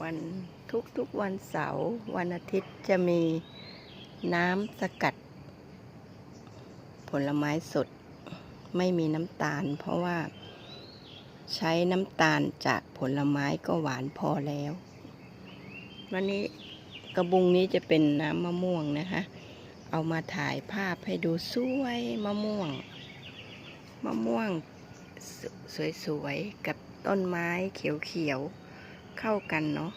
วันทุกทุกๆวันเสาร์วันอาทิตย์จะมีน้ำสกัด ผลไม้สดไม่มีน้ำตาล เพราะว่าใช้น้ำตาลจากผลไม้ก็หวานพอแล้ว วันนี้กระบุงนี้จะเป็นน้ำมะม่วงนะคะ เอามาถ่ายภาพให้ดูสวยมะม่วง มะม่วง สวยๆ กับต้นไม้เขียวๆ เข้ากันเนาะ